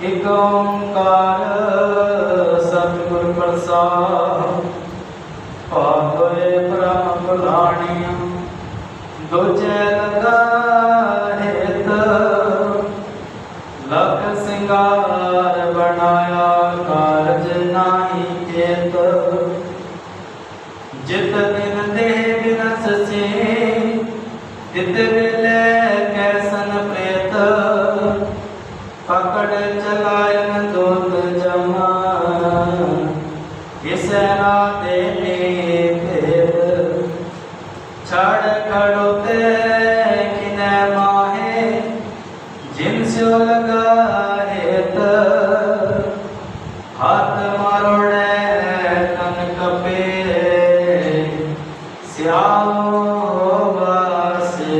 ایک اومکار ستگور پرساد پاگوے پرم پلانیم لک سنگار بنایا کارج نائی کیت جتنے جت ویلے گیسن پریت پکڑ چلائ چڑ کڑوتے کی ناہیں جنسا ہاتھ مارو کنکے سیاؤ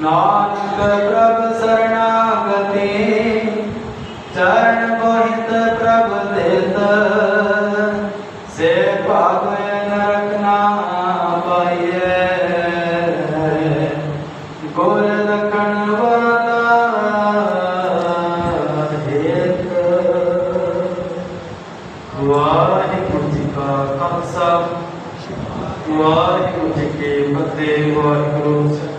ਨਾਨਕ ਪ੍ਰਭ ਸਰਣਾਗਤੇ ਚਰਨ ਗੋਹਿਤ ਪ੍ਰਭ ਦੇਤ ਸੇ ਭਾਗੈ ਨਰਕ ਨਾ ਪਾਈਐ ਗੁਰ ਰਖਣ ਵਾਲਾ ਹਿਤ ਵਾਹਿਗੁਰੂ ਜੀ ਕਾ ਖਾਲਸਾ ਵਾਹਿਗੁਰੂ ਜੀ ਕੀ ਫਤਿਹ ਵਾਹਿਗੁਰੂ